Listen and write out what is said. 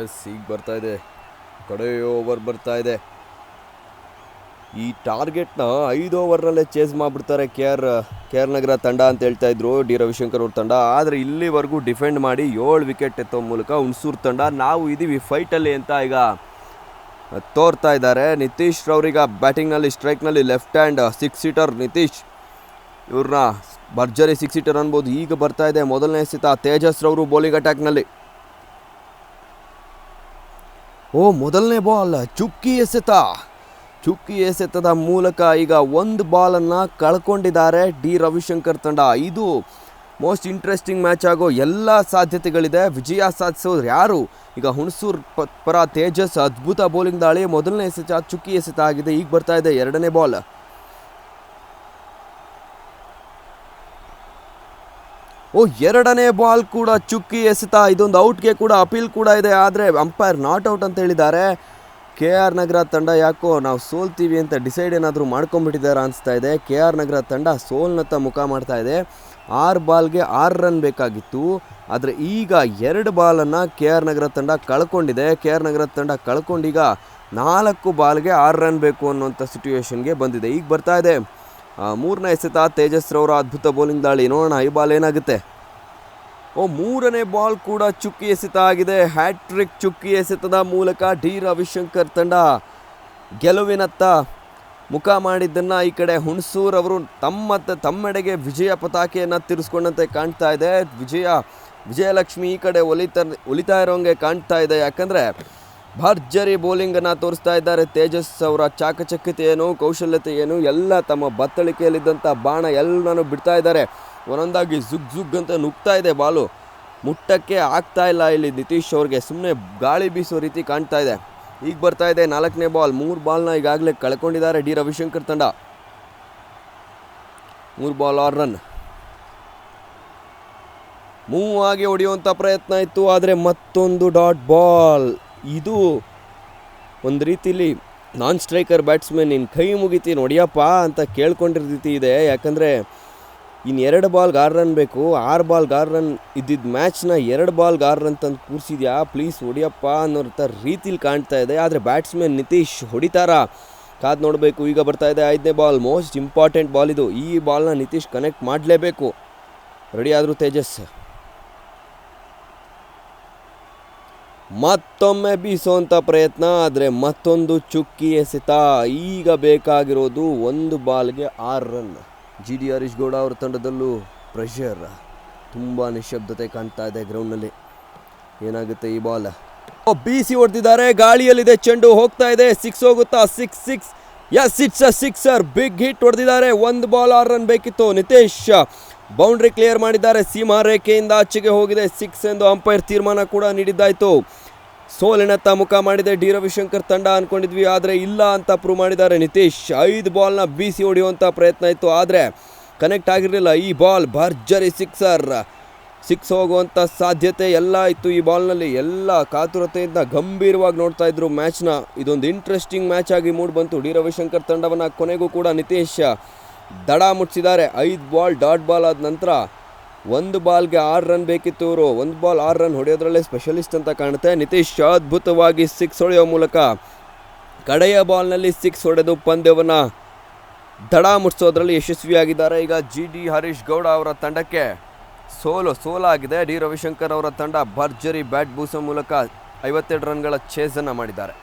S ಈಗ ಬರ್ತಾ ಇದೆ. ಕಡೆಯ ಓವರ್ ಬರ್ತಾ ಇದೆ. ಈ ಟಾರ್ಗೆಟ್ನ ಐದು ಓವರ್ನಲ್ಲೇ ಚೇಸ್ ಮಾಡಿಬಿಡ್ತಾರೆ K R K R Nagar ತಂಡ ಅಂತ ಹೇಳ್ತಾ ಇದ್ರು ಡಿ ರವಿಶಂಕರ್ ಅವ್ರ ತಂಡ. ಆದರೆ ಇಲ್ಲಿವರೆಗೂ ಡಿಫೆಂಡ್ ಮಾಡಿ ಏಳು ವಿಕೆಟ್ ಎತ್ತೋ ಮೂಲಕ ಹುಣಸೂರು ತಂಡ ನಾವು ಇದೀವಿ ಫೈಟಲ್ಲಿ ಅಂತ ಈಗ ತೋರ್ತಾ ಇದ್ದಾರೆ. ನಿತೀಶ್ ರವರೀಗ ಬ್ಯಾಟಿಂಗ್ನಲ್ಲಿ ಸ್ಟ್ರೈಕ್ನಲ್ಲಿ left hand six hitter Nitish. ಇವ್ರನ್ನ ಭರ್ಜರಿ ಸಿಕ್ಸ್ ಸೀಟರ್ ಅನ್ಬೋದು. ಈಗ ಬರ್ತಾ ಇದೆ. ಮೊದಲನೇ ಸಿತ ತೇಜಸ್ ರವರು ಬೌಲಿಂಗ್ ಅಟ್ಯಾಕ್ನಲ್ಲಿ ಓ, ಮೊದಲನೇ ಬಾಲ್ ಚುಕ್ಕಿ ಎಸೆತ. ಚುಕ್ಕಿ ಎಸೆತದ ಮೂಲಕ ಈಗ ಒಂದು ಬಾಲನ್ನು ಕಳ್ಕೊಂಡಿದ್ದಾರೆ ಡಿ. ರವಿಶಂಕರ್ ತಂಡ. ಇದು ಮೋಸ್ಟ್ ಇಂಟ್ರೆಸ್ಟಿಂಗ್ ಮ್ಯಾಚ್ ಆಗೋ ಎಲ್ಲ ಸಾಧ್ಯತೆಗಳಿದೆ. ವಿಜಯ ಸಾಧಿಸೋರು ಯಾರು? ಈಗ ಹುಣಸೂರ್ ಪರ ತೇಜಸ್ ಅದ್ಭುತ ಬೌಲಿಂಗ್ ದಾಳಿ. ಮೊದಲನೇ ಎಸೆತ ಚುಕ್ಕಿ ಎಸೆತ ಆಗಿದೆ. ಈಗ ಬರ್ತಾ ಇದೆ ಎರಡನೇ ಬಾಲ್. ಓ, ಎರಡನೇ ಬಾಲ್ ಕೂಡ ಚುಕ್ಕಿ ಎಸೆತ, ಇದೊಂದು ಔಟ್ಗೆ ಕೂಡ ಅಪೀಲ್ ಕೂಡ ಇದೆ. ಆದರೆ ಅಂಪೈರ್ ನಾಟ್ ಔಟ್ ಅಂತ ಹೇಳಿದ್ದಾರೆ. ಕೆ ಆರ್ ನಗರ ತಂಡ ಯಾಕೋ ನಾವು ಸೋಲ್ತೀವಿ ಅಂತ ಡಿಸೈಡ್ ಏನಾದರೂ ಮಾಡ್ಕೊಂಬಿಟ್ಟಿದ್ದಾರೆ ಅನಿಸ್ತಾ ಇದೆ. ಕೆ ಆರ್ ನಗರ ತಂಡ ಸೋಲ್ನತ್ತ ಮುಖ ಮಾಡ್ತಾ ಇದೆ. ಆರು ಬಾಲ್ಗೆ ಆರು ರನ್ ಬೇಕಾಗಿತ್ತು. ಆದರೆ ಈಗ ಎರಡು ಬಾಲನ್ನು ಕೆ ಆರ್ ನಗರ ತಂಡ ಕಳ್ಕೊಂಡಿದೆ. ಕೆ ಆರ್ ನಗರ ತಂಡ ಕಳ್ಕೊಂಡೀಗ ನಾಲ್ಕು ಬಾಲ್ಗೆ ಆರು ರನ್ ಬೇಕು ಅನ್ನೋಂಥ ಸಿಚುವೇಶನ್ಗೆ ಬಂದಿದೆ. ಈಗ ಬರ್ತಾ ಇದೆ. ಮೂರನೇ ಎಸೆತ ತೇಜಸ್ ರವರ ಅದ್ಭುತ ಬೌಲಿಂಗ್ ದಾಳಿ. ನೋಡೋಣ, ಈ ಬಾಲ್ ಏನಾಗುತ್ತೆ? ಓ, ಮೂರನೇ ಬಾಲ್ ಕೂಡ ಚುಕ್ಕಿ ಎಸೆತ ಆಗಿದೆ. ಹ್ಯಾಟ್ರಿಕ್ ಚುಕ್ಕಿ ಎಸೆತದ ಮೂಲಕ ಡಿ. ರವಿಶಂಕರ್ ತಂಡ ಗೆಲುವಿನತ್ತ ಮುಖ ಮಾಡಿದ್ದನ್ನು ಈ ಕಡೆ ಹುಣಸೂರ್ ಅವರು ತಮ್ಮ ತಮ್ಮೆಡೆಗೆ ವಿಜಯ ಪತಾಕೆಯನ್ನು ತಿರ್ಸ್ಕೊಂಡಂತೆ ಕಾಣ್ತಾ ಇದೆ. ವಿಜಯ, ವಿಜಯಲಕ್ಷ್ಮಿ ಈ ಕಡೆ ಒಲಿತಾ ಒಲಿತಾ ಇರೋಂಗೆ ಕಾಣ್ತಾ ಇದೆ. ಯಾಕಂದರೆ ಭರ್ಜರಿ ಬೌಲಿಂಗನ್ನು ತೋರಿಸ್ತಾ ಇದ್ದಾರೆ. ತೇಜಸ್ ಅವರ ಚಾಕಚಕ್ಯತೆ ಏನು ಕೌಶಲ್ಯತೆ ಏನು ಎಲ್ಲ ತಮ್ಮ ಬತ್ತಳಿಕೆಯಲ್ಲಿದ್ದಂಥ ಬಾಣ ಎಲ್ಲನೂ ಬಿಡ್ತಾ ಇದ್ದಾರೆ. ಒಂದೊಂದಾಗಿ ಝುಗ್ ಜುಗ್ ಅಂತ ನುಗ್ತಾ ಇದೆ ಬಾಲು. ಮುಟ್ಟಕ್ಕೆ ಆಗ್ತಾ ಇಲ್ಲ ಇಲ್ಲಿ ನಿತೀಶ್ ಅವ್ರಿಗೆ. ಸುಮ್ಮನೆ ಗಾಳಿ ಬೀಸೋ ರೀತಿ ಕಾಣ್ತಾ ಇದೆ. ಈಗ ಬರ್ತಾ ಇದೆ ನಾಲ್ಕನೇ ಬಾಲ್. ಮೂರು ಬಾಲ್ನ ಈಗಾಗಲೇ ಕಳ್ಕೊಂಡಿದ್ದಾರೆ ಡಿ ರವಿಶಂಕರ್ ತಂಡ. ಮೂರು ಬಾಲ್ ಆರ್ ರನ್. ಮೂವ್ ಆಗಿ ಹೊಡೆಯುವಂಥ ಪ್ರಯತ್ನ ಇತ್ತು, ಆದರೆ ಮತ್ತೊಂದು ಡಾಟ್ ಬಾಲ್. ಇದು ಒಂದು ರೀತಿಲಿ ನಾನ್ ಸ್ಟ್ರೈಕರ್ ಬ್ಯಾಟ್ಸ್ಮನ್ ನಿನ್ನ ಕೈ ಮುಗಿತಿ ಹೊಡಿಯಪ್ಪ ಅಂತ ಕೇಳ್ಕೊಂಡಿರೋ ಇದೆ. ಯಾಕಂದರೆ ಇನ್ನು ಎರಡು ಬಾಲ್ಗೆ ಆರು ರನ್ ಬೇಕು. ಆರು ಬಾಲ್ಗೆ ಆರು ರನ್ ಇದ್ದಿದ್ದ ಮ್ಯಾಚ್ನ ಎರಡು ಬಾಲ್ಗೆ ಆರು ರನ್ ತಂದು ಕೂರಿಸಿದ್ಯಾ? ಪ್ಲೀಸ್ ಹೊಡಿಯಪ್ಪ ಅನ್ನೋ ರೀತಿಲಿ ಕಾಣ್ತಾ ಇದೆ. ಆದರೆ ಬ್ಯಾಟ್ಸ್ಮನ್ ನಿತೀಶ್ ಹೊಡಿತಾರಾ? ಕಾದು ನೋಡಬೇಕು. ಈಗ ಬರ್ತಾ ಇದೆ ಐದನೇ ಬಾಲ್ ಮೋಸ್ಟ್ ಇಂಪಾರ್ಟೆಂಟ್ ಬಾಲ್ ಇದು. ಈ ಬಾಲ್ನ ನಿತೀಶ್ ಕನೆಕ್ಟ್ ಮಾಡಲೇಬೇಕು. ರೆಡಿ ಆದರೂ ತೇಜಸ್. ಮತ್ತೊಮ್ಮೆ ಬೀಸುವಂಥ ಪ್ರಯತ್ನ, ಆದರೆ ಮತ್ತೊಂದು ಚುಕ್ಕಿ ಎಸೆತ, ಈಗ ಬೇಕಾಗಿರೋದು ಒಂದು ಬಾಲ್ಗೆ ಆರು run. G D Harish Gowda ಅವರ ತಂಡದಲ್ಲೂ ಪ್ರೆಷರ್ ತುಂಬ ನಿಶಬ್ದತೆ ಕಾಣ್ತಾ ಇದೆ ಗ್ರೌಂಡ್ನಲ್ಲಿ ಏನಾಗುತ್ತೆ ಈ ಬಾಲ್? ಬೀಸಿ ಹೊಡೆದಿದ್ದಾರೆ ಗಾಳಿಯಲ್ಲಿದೆ, ಚೆಂಡು ಹೋಗ್ತಾ ಇದೆ ಸಿಕ್ಸ್ ಹೋಗುತ್ತಾ ಸಿಕ್ಸ್ ಸಿಕ್ಸ್ ಎಸ್ ಅ ಸಿಕ್ಸರ್ ಬಿಗ್ ಹಿಟ್ ಹೊಡೆದಿದ್ದಾರೆ, ಒಂದು ಬಾಲ್ ಆರು ರನ್ ಬೇಕಿತ್ತು, ನಿತೇಶ್. ಬೌಂಡ್ರಿ ಕ್ಲಿಯರ್ ಮಾಡಿದ್ದಾರೆ. ಸೀಮಾ ರೇಖೆಯಿಂದ ಆಚೆಗೆ ಹೋಗಿದೆ. ಸಿಕ್ಸ್ ಎಂದು ಅಂಪೈರ್ ತೀರ್ಮಾನ ಕೂಡ ನೀಡಿದ್ದಾಯಿತು. ಸೋಲಿನತ್ತ ಮುಖ ಮಾಡಿದೆ. ಡಿ. ರವಿಶಂಕರ್ ತಂಡ ಅಂದ್ಕೊಂಡಿದ್ವಿ ಆದರೆ ಇಲ್ಲ ಅಂತ ಪ್ರೂವ್ ಮಾಡಿದ್ದಾರೆ ನಿತೀಶ್. ಐದು ಬಾಲ್ನ ಬೀಸಿ ಹೊಡೆಯುವಂಥ ಪ್ರಯತ್ನ ಇತ್ತು. ಆದರೆ ಕನೆಕ್ಟ್ ಆಗಿರಲಿಲ್ಲ. ಈ ಬಾಲ್ ಭರ್ಜರಿ ಸಿಕ್ಸರ್ ಸಿಕ್ಸ್ ಹೋಗುವಂಥ ಸಾಧ್ಯತೆ ಎಲ್ಲ ಇತ್ತು. ಈ ಬಾಲ್ನಲ್ಲಿ ಎಲ್ಲ ಕಾತುರತೆಯಿಂದ ಗಂಭೀರವಾಗಿ ನೋಡ್ತಾ ಇದ್ರು ಮ್ಯಾಚ್ನ ಇದೊಂದು ಇಂಟ್ರೆಸ್ಟಿಂಗ್ ಮ್ಯಾಚ್ ಆಗಿ ಮೂಡ್ ಬಂತು. ಡಿ. ರವಿಶಂಕರ್ ತಂಡವನ್ನು ಕೊನೆಗೂ ಕೂಡ ನಿತೀಶ್ ದಡ ಮುಟ್ಟಿಸಿದ್ದಾರೆ ಐದು ಬಾಲ್, ಡಾಟ್ ಬಾಲ್ ಆದ ನಂತರ ಒಂದು ಬಾಲ್ಗೆ ಆರು ರನ್ ಬೇಕಿತ್ತು ಇವರು. ಒಂದು ಬಾಲ್, ಆರು ರನ್ ಹೊಡೆಯೋದ್ರಲ್ಲೇ ಸ್ಪೆಷಲಿಸ್ಟ್ ಅಂತ ಕಾಣುತ್ತೆ. ನಿತೀಶ್ ಅದ್ಭುತವಾಗಿ ಸಿಕ್ಸ್ ಹೊಡೆಯೋ ಮೂಲಕ ಕಡೆಯ ಬಾಲ್ನಲ್ಲಿ ಸಿಕ್ಸ್ ಹೊಡೆದು ಪಂದ್ಯವನ್ನು ದಡ ಮುಟ್ಟಿಸೋದ್ರಲ್ಲಿ ಯಶಸ್ವಿಯಾಗಿದ್ದಾರೆ. ಈಗ ಜಿ ಡಿ ಹರೀಶ್ ಗೌಡ ಅವರ ತಂಡಕ್ಕೆ ಸೋಲು, ಸೋಲಾಗಿದೆ. ಡಿ. ರವಿಶಂಕರ್ ಅವರ ತಂಡ ಭರ್ಜರಿ ಬ್ಯಾಟ್ ಬೂಸೋ ಮೂಲಕ ಐವತ್ತೆರಡು ರನ್ಗಳ ಚೇಸನ್ನು ಮಾಡಿದ್ದಾರೆ.